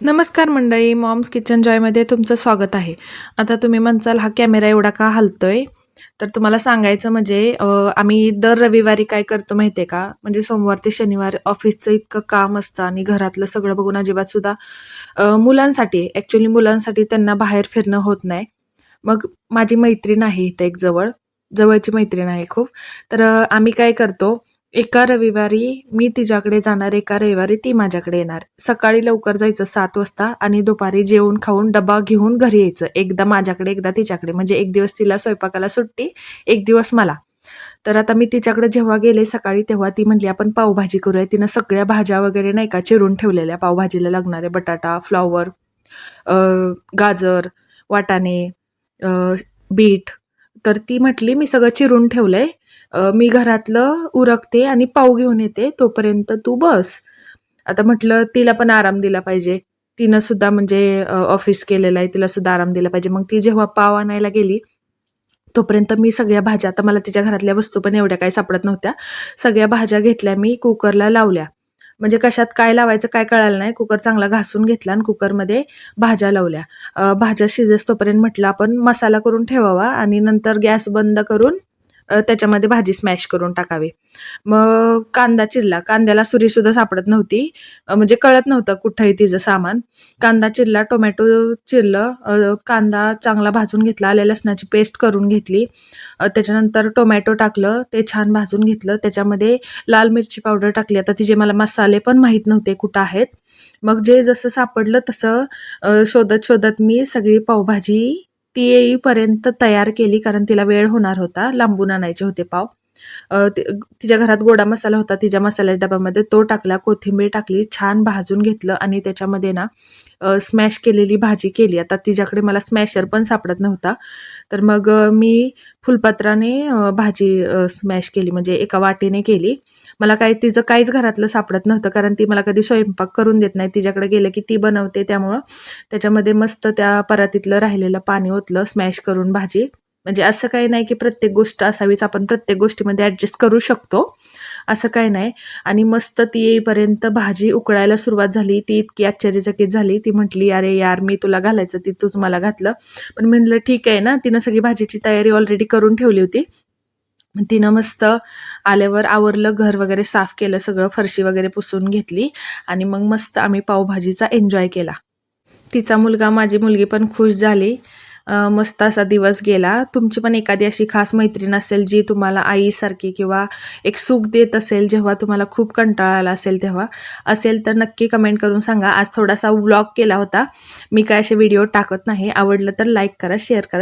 नमस्कार मंडळी moms kitchen जॉयमध्ये तुमचं स्वागत आहे. आता तुम्ही म्हणचाल हा कॅमेरा एवढा का हलतोय? तर तुम्हाला सांगायचं म्हणजे आम्ही दर रविवारी काय करतो माहिती आहे का? म्हणजे सोमवार ते शनिवार ऑफिसचं इतकं काम असतं आणि घरातलं सगळं बघून अजिबात सुद्धा मुलांसाठी ॲक्च्युली मुलांसाठी त्यांना बाहेर फिरणं होत नाही. मग माझी मैत्रीण आहे इथे एक जवळ. जवळची मैत्रीण आहे खूप. तर आम्ही काय करतो एका रविवारी मी तिच्याकडे जाणार एका रविवारी ती माझ्याकडे येणार. सकाळी लवकर जायचं सात वाजता आणि दुपारी जेवण खाऊन डबा घेऊन घरी यायचं. एकदा माझ्याकडे एकदा तिच्याकडे. म्हणजे एक दिवस तिला स्वयंपाकाला सुट्टी एक दिवस मला. तर आता मी तिच्याकडे जेव्हा गेले सकाळी तेव्हा ती म्हणली आपण पावभाजी करूया. तिनं सगळ्या भाज्या वगैरे नाही का चिरून ठेवलेल्या पावभाजीला लागणारे बटाटा फ्लॉवर गाजर वाटाणे बीट तर ती म्हटली मी सगळं चिरून ठेवलंय. आहे मी घरातलं उरकते आणि पाव घेऊन येते. तोपर्यंत तू बस. आता म्हटलं तिला पण आराम दिला पाहिजे. तिनं सुद्धा म्हणजे ऑफिस केलेलं आहे. तिला सुद्धा आराम दिला पाहिजे. मग ती जेव्हा पाव आणायला गेली तोपर्यंत मी सगळ्या भाज्या आता मला तिच्या घरातल्या वस्तू पण एवढ्या काही सापडत नव्हत्या. सगळ्या भाज्या घेतल्या मी कुकरला लावल्या. म्हणजे कशात काय लावायचं काय कळालं नाही. कुकर चांगला घासून घेतला आणि कुकरमध्ये भाज्या लावल्या. भाज्या शिजेस तोपर्यंत म्हटलं आपण मसाला करून ठेवावा आणि नंतर गॅस बंद करून त्याच्यामध्ये भाजी स्मॅश करून टाकावी. मग कांदा चिरला. कांद्याला सुरीसुद्धा सापडत नव्हती. म्हणजे कळत नव्हतं कुठंही तिचं सामान. कांदा चिरला टोमॅटो चिरलं. कांदा चांगला भाजून घेतला. आल्या लसणाची पेस्ट करून घेतली. त्याच्यानंतर टोमॅटो टाकलं. ते छान भाजून घेतलं. त्याच्यामध्ये लाल मिरची पावडर टाकली. आता तिचे मला मसाले पण माहीत नव्हते कुठं आहेत. मग जे जसं सापडलं तसं शोधत शोधत मी सगळी पावभाजी ती येईपर्यंत तयार केली कारण तिला वेळ होणार होता. लांबून आणायचे होते पाव. तिच्या घरात गोडा मसाला होता. तिच्या मसाल्याच्या डब्यामध्ये तो टाकला कोथिंबीर टाकली छान भाजून घेतलं आणि त्याच्यामध्ये ना स्मॅश केलेली भाजी केली. आता तिच्याकडे मला स्मॅशर पण सापडत नव्हता. तर मग मी फुलपत्राने भाजी स्मॅश केली. म्हणजे एका वाटीने केली. मला काय तिचं काहीच घरातलं सापडत नव्हतं. कारण ती मला कधी स्वयंपाक करून देत नाही. तिच्याकडे गेलं की ती बनवते. त्यामुळं त्याच्यामध्ये मस्त त्या परातीतलं राहिलेलं पाणी ओतलं स्मॅश करून भाजी. म्हणजे असं काही नाही की प्रत्येक गोष्ट असावीच आपण प्रत्येक गोष्टीमध्ये ॲडजस्ट करू शकतो. असं काही नाही. आणि मस्त ती येईपर्यंत भाजी उकळायला सुरुवात झाली. ती इतकी आश्चर्यचकित झाली. ती म्हटली अरे यार मी तुला घालायचं ती तूच मला घातलं. पण म्हणलं ठीक आहे ना. तिनं सगळी भाजीची तयारी ऑलरेडी करून ठेवली होती. तिनं मस्त आल्यावर आवरलं घर वगैरे साफ केलं सगळं फरशी वगैरे पुसून घेतली आणि मग मस्त आम्ही पावभाजीचा एन्जॉय केला. तिचा मुलगा माझी मुलगी पण खुश झाली. मस्त असा दिवस गेला. तुमची पण एखादी अशी खास मैत्रीण असेल जी तुम्हाला आईसारखी किंवा एक सुख देत असेल जेव्हा तुम्हाला खूप कंटाळा आला असेल तेव्हा असेल तर नक्की कमेंट करून सांगा. आज थोडासा व्लॉग केला होता. मी काय असे व्हिडिओ टाकत नाही. आवडलं तर लाईक करा शेअर करा.